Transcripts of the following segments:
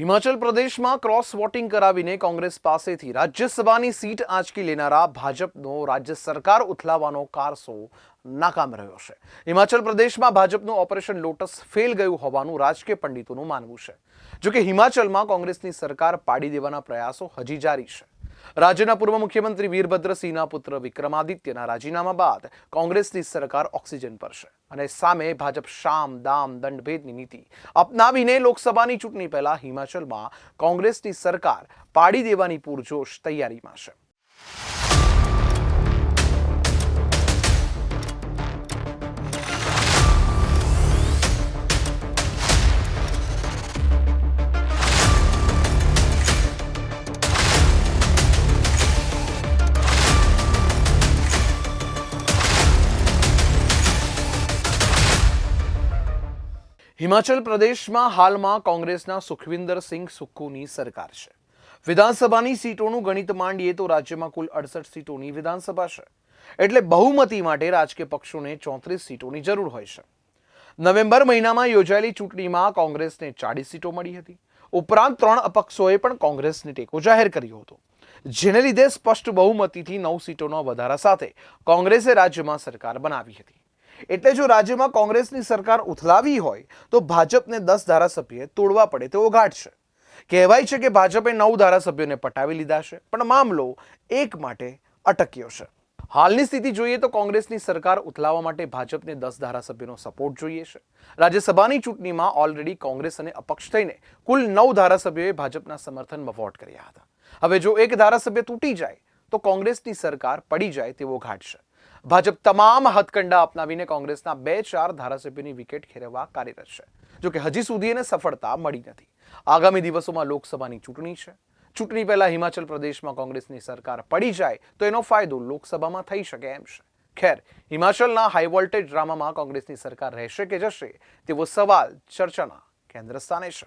હિમાચલ પ્રદેશમાં cross voting કરાવીને કોંગ્રેસ પાસેથી રાજ્યસભાની સીટ આંચકી લેનારા ભાજપનો રાજ્ય સરકાર ઉથલાવવાનો કારસો નાકામ રહ્યો છે. હિમાચલ પ્રદેશમાં ભાજપનું ઓપરેશન લોટસ ફેલ ગયું હોવાનું રાજકીય પંડિતોનું માનવું છે. જોકે હિમાચલમાં કોંગ્રેસની સરકાર પાડી દેવાના પ્રયાસો હજી જારી છે. રાજ્યના પૂર્વ મુખ્યમંત્રી વીરભદ્રસિંહના પુત્ર વિક્રમાદિત્યના રાજીનામા બાદ કોંગ્રેસની સરકાર ઓક્સિજન પર છે અને સામે ભાજપ શામ, દામ, દંડભેદની નીતિ અપનાવીને લોકસભાની ચૂંટણી પહેલા હિમાચલમાં કોંગ્રેસની સરકાર પાડી દેવાની પૂરજોશ તૈયારીમાં છે. હિમાચલ પ્રદેશમાં હાલમાં કોંગ્રેસના સુખવિન્દર સિંહ સુક્ખુની સરકાર છે. વિધાનસભાની સીટોનું ગણિત માંડીએ તો રાજ્યમાં કુલ અડસઠ સીટોની વિધાનસભા છે. એટલે બહુમતી માટે રાજકીય પક્ષોને ચોત્રીસ સીટોની જરૂર હોય છે. નવેમ્બર મહિનામાં યોજાયેલી ચૂંટણીમાં કોંગ્રેસને ચાળીસ સીટો મળી હતી. ઉપરાંત ત્રણ અપક્ષોએ પણ કોંગ્રેસને ટેકો જાહેર કર્યો હતો. જેને લીધે સ્પષ્ટ બહુમતીથી નવ સીટોના વધારા સાથે કોંગ્રેસે રાજ્યમાં સરકાર બનાવી હતી. એટલે જો રાજ્યમાં કોંગ્રેસની સરકાર ઉથલાવી હોય, તો ભાજપને દસ ધારાસભ્ય તોડવા પડે તેવો ઘાટ છે. કહેવાય છે કે ભાજપે નવ ધારાસભ્યોને પટાવી લીધા છે, પણ મામલો એક માટે અટક્યો છે. હાલની સ્થિતિ જોઈએ તો કોંગ્રેસની સરકાર ઉથલાવવા માટે ભાજપને દસ ધારાસભ્યોનો સપોર્ટ જોઈએ છે. રાજ્યસભાની ચૂંટણીમાં ઓલરેડી કોંગ્રેસ અને અપક્ષ થઈને કુલ નવ ધારાસભ્યોએ ભાજપના સમર્થનમાં વોટ કર્યા હતા. હવે જો એક ધારાસભ્ય તૂટી જાય, તો કોંગ્રેસની સરકાર પડી જાય તેવો ઘાટ છે. ભાજપ તમામ હથકંડા અપનાવીને કોંગ્રેસના બે ચાર ધારાસભ્યોની વિકેટ ખેરવવા કાર્યરત છે. જોકે હજી સુધી એને સફળતા મળી નથી. આગામી દિવસોમાં લોકસભાની ચૂંટણી છે. ચૂંટણી પહેલા હિમાચલ પ્રદેશમાં કોંગ્રેસની સરકાર પડી જાય તો એનો ફાયદો લોકસભામાં થઈ શકે એમ છે. ખેર, હિમાચલના હાઈ વોલ્ટેજ ડ્રામામાં કોંગ્રેસની સરકાર રહેશે કે જશે તેવો સવાલ ચર્ચાના કેન્દ્ર સ્થાને છે.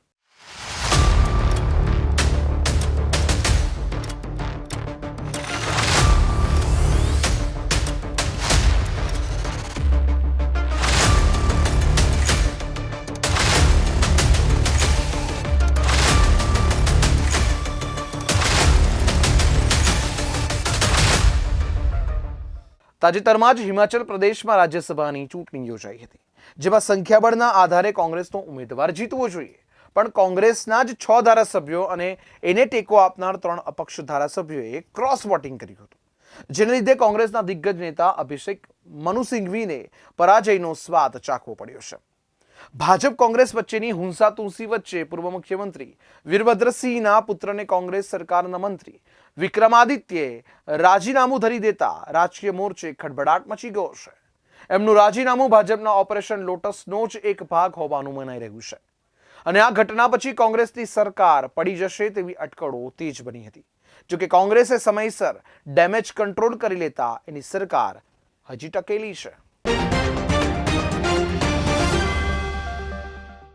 તાજેતરમાં જ હિમાચલ પ્રદેશમાં રાજ્યસભાની ચૂંટણી યોજાઈ હતી, જેમાં સંખ્યાબળના આધારે કોંગ્રેસનો ઉમેદવાર જીતવો જોઈએ. પણ કોંગ્રેસના જ છ ધારાસભ્યો અને એને ટેકો આપનાર ત્રણ અપક્ષ ધારાસભ્યોએ ક્રોસ વોટિંગ કર્યું હતું, જેને લીધે કોંગ્રેસના દિગ્ગજ નેતા અભિષેક મનુ સિંઘવીને પરાજયનો સ્વાદ ચાખવો પડ્યો છે. ભાજપ કોંગ્રેસ વચ્ચેની હુંસા તુંસી વચ્ચે પૂર્વ મુખ્યમંત્રી વીરભદ્રસિંહના પુત્રને કોંગ્રેસ સરકારના મંત્રી વિક્રમાદિત્યે રાજીનામું ધરી દેતા રાજકીય મોરચે ખડભડાટ મચી ગયો છે. એમનું રાજીનામું ભાજપના ઓપરેશન લોટસનો જ એક ભાગ હોવાનું મનાઈ રહ્યું છે. અને આ ઘટના પછી કોંગ્રેસની સરકાર પડી જશે તેવી અટકળો તેજ બની હતી. જોકે કોંગ્રેસે સમયસર ડેમેજ કંટ્રોલ કરી લેતા એની સરકાર હજી ટકેલી છે.